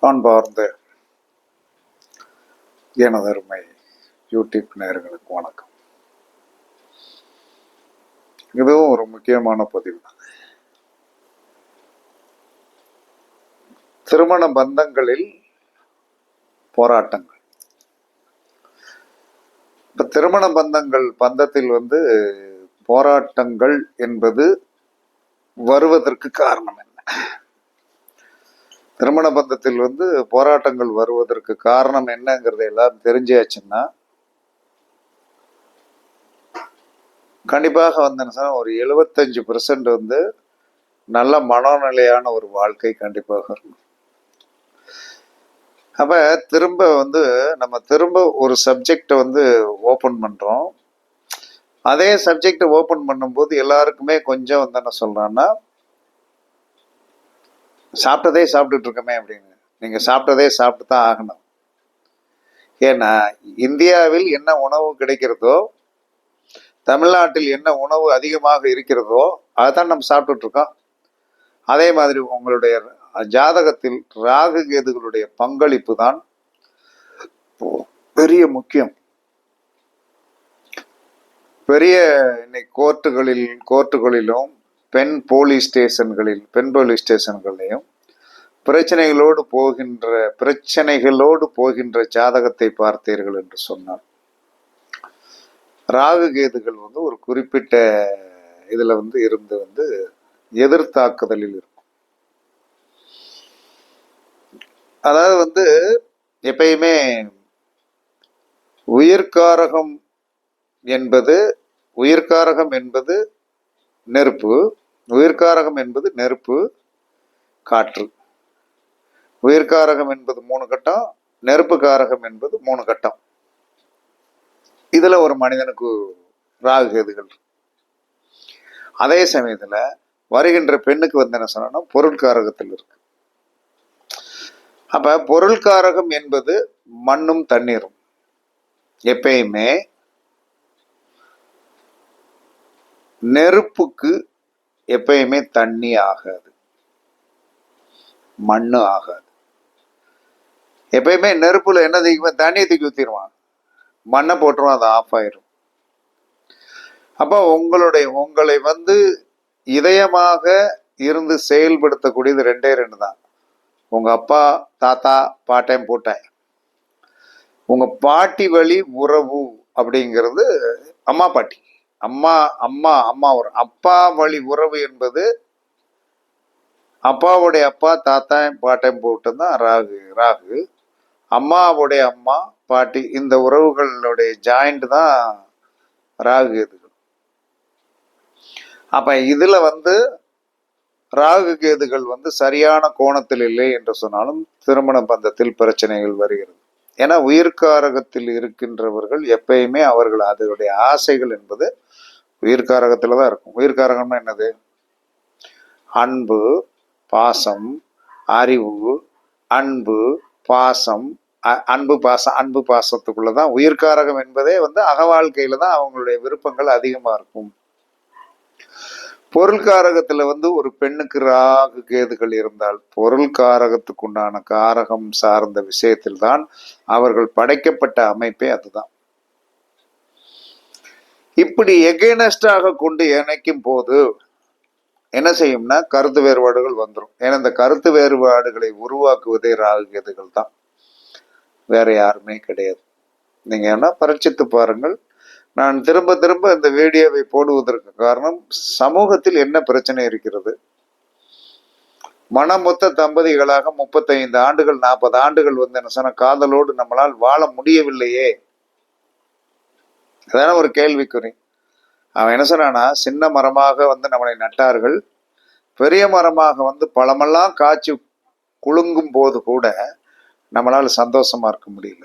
அன்பார்ந்த எனதருமை யூடியூப் நேர்களுக்கு வணக்கம். இதுவும் ஒரு முக்கியமான பதிவு. திருமண பந்தங்களில் போராட்டங்கள். இப்ப திருமண பந்தங்கள் பந்தத்தில் வந்து போராட்டங்கள் என்பது வருவதற்கு காரணம் என்ன? திருமண பந்தத்தில் வந்து போராட்டங்கள் வருவதற்கு காரணம் என்னங்கிறத எல்லாம் தெரிஞ்சாச்சுன்னா கண்டிப்பாக வந்து ஒரு எழுபத்தஞ்சு பெர்சன்ட் வந்து நல்ல மனநிலையான ஒரு வாழ்க்கை கண்டிப்பாக இருக்கும். அப்ப திரும்ப வந்து நம்ம திரும்ப ஒரு சப்ஜெக்டை வந்து ஓபன் பண்றோம். அதே சப்ஜெக்டை ஓபன் பண்ணும்போது எல்லாருக்குமே கொஞ்சம் வந்து என்ன சொல்றான்னா சாப்பிட்டதே சாப்பிட்டுட்டு இருக்கமே அப்படின்னு. நீங்க சாப்பிட்டதே சாப்பிட்டு தான் ஆகணும். ஏன்னா இந்தியாவில் என்ன உணவு கிடைக்கிறதோ தமிழ்நாட்டில் என்ன உணவு அதிகமாக இருக்கிறதோ அதை தான் நம்ம சாப்பிட்டுட்டு இருக்கோம் அதே மாதிரி உங்களுடைய ஜாதகத்தில் ராகு கேதுகளுடைய பங்களிப்பு தான் பெரிய முக்கியம். பெரிய இன்னைக்கு கோர்ட்டுகளில் கோர்ட்டுகளிலும் பெண் போலீஸ் ஸ்டேஷன்களில் பெண் போலீஸ் ஸ்டேஷன்களையும் பிரச்சனைகளோடு போகின்ற பிரச்சனைகளோடு போகின்ற ஜாதகத்தை பார்த்தீர்கள் என்று சொன்னார். ராகு கேதுகள் வந்து ஒரு குறிப்பிட்ட இதில் வந்து இருந்து வந்து எதிர்த்தாக்குதலில் இருக்கும். அதாவது வந்து எப்பயுமே உயிர்காரகம் என்பது உயிர்காரகம் என்பது நெருப்பு உயிர்காரகம் என்பது நெருப்பு காற்று. உயிர்காரகம் என்பது மூணு கட்டம் நெருப்பு காரகம் என்பது மூணு கட்டம். இதில் ஒரு மனிதனுக்கு ராகு கேதுகள் அதே சமயத்தில் வருகின்ற பெண்ணுக்கு வந்து என்ன சொன்னா பொருட்காரகத்தில் இருக்கு. அப்ப பொருள்காரகம் என்பது மண்ணும் தண்ணீரும். எப்பயுமே நெருப்புக்கு எப்பயுமே தண்ணி ஆகாது. மண்ணு ஆகாது. எப்பயுமே நெருப்புல என்ன தூக்கி தண்ணியை தூக்கி ஊத்திடுவான் மண்ணை போட்டுருவான் அது ஆஃப் ஆயிரும். அப்போ உங்களுடைய உங்களை வந்து இதயமாக இருந்து செயல்படுத்தக்கூடியது ரெண்டே ரெண்டு தான். உங்க அப்பா தாத்தா பாட்டையும் போட்டேன் உங்க பாட்டி வழி உறவு அப்படிங்கிறது அம்மா பாட்டி. அம்மா அம்மா அம்மா ஒரு அப்பா வழி உறவு என்பது அப்பாவுடைய அப்பா தாத்தா பாட்டையும் போட்டு தான் ராகு ராகு. அம்மாவுடைய அம்மா பாட்டி இந்த உறவுகளுடைய ஜாயிண்ட் தான் ராகு கேதுகள் அப்ப இதுல வந்து ராகு கேதுகள் வந்து சரியான கோணத்தில் இல்லை என்று சொன்னாலும் திருமண பந்தத்தில் பிரச்சனைகள் வருகிறது. ஏன்னா உயிர்காரகத்தில் இருக்கின்றவர்கள் எப்பயுமே அவர்கள் அதனுடைய ஆசைகள் என்பது உயிர்காரகத்தில் தான் இருக்கும். உயிர்காரகம்னா என்னது? அன்பு பாசம் அறிவு அன்பு பாசம் அன்பு பாசம் அன்பு பாசத்துக்குள்ளதான் உயிர்காரகம் என்பதே வந்து அகவாழ்க்கையில தான் அவங்களுடைய விருப்பங்கள் அதிகமாக இருக்கும். பொருள்காரகத்துல வந்து ஒரு பெண்ணுக்கு ராகு கேதுகள் இருந்தால் பொருள்காரகத்துக்கு உண்டான காரகம் சார்ந்த விஷயத்தில் தான் அவர்கள் படைக்கப்பட்ட அமைப்பே அதுதான். இப்படி எகேனஸ்டாக கொண்டு இணைக்கும் போது என்ன செய்யும்னா கருத்து வேறுபாடுகள் வந்துடும் ஏன்னா இந்த கருத்து வேறுபாடுகளை உருவாக்குவதே ராகு கேதுகள் தான் வேற யாருமே கிடையாது. நீங்க என்ன பரீட்சித்து பாருங்கள். நான் திரும்ப திரும்ப இந்த வீடியோவை போடுவதற்கு காரணம் சமூகத்தில் என்ன பிரச்சனை இருக்கிறது? மனமொத்த தம்பதிகளாக முப்பத்தைந்து ஆண்டுகள் நாற்பது ஆண்டுகள் வந்து என்ன சொன்ன காதலோடு நம்மளால் வாழ முடியவில்லையே? அதான ஒரு கேள்விக்குறி. அவன் என்ன சொன்னானா சின்ன மரமாக வந்து நம்மளை நட்டார்கள். பெரிய மரமாக வந்து பழமெல்லாம் காய்ச்சி குலுங்கும் போது கூட நம்மளால் சந்தோஷமா இருக்க முடியல.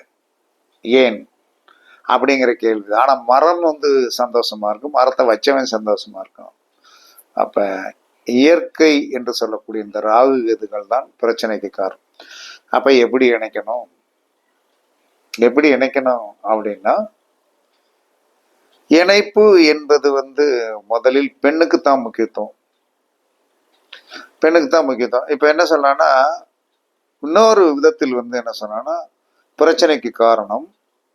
ஏன்? அப்படிங்கிற கேள்வி ஆனால் மரம் வந்து சந்தோஷமா இருக்கும். மரத்தை வச்சவன் சந்தோஷமா இருக்கும் அப்ப இயற்கை என்று சொல்லக்கூடிய இந்த ராகு கேதுகள் தான் பிரச்சனைக்கு காரணம். அப்ப எப்படி இணைக்கணும்? எப்படி இணைக்கணும் அப்படின்னா இணைப்பு என்பது வந்து முதலில் பெண்ணுக்கு தான் முக்கியத்துவம். பெண்ணுக்கு தான் முக்கியத்துவம். இப்போ என்ன சொல்லலாம்னா இன்னொரு விதத்தில் வந்து என்ன சொன்னான்னா பிரச்சனைக்கு காரணம்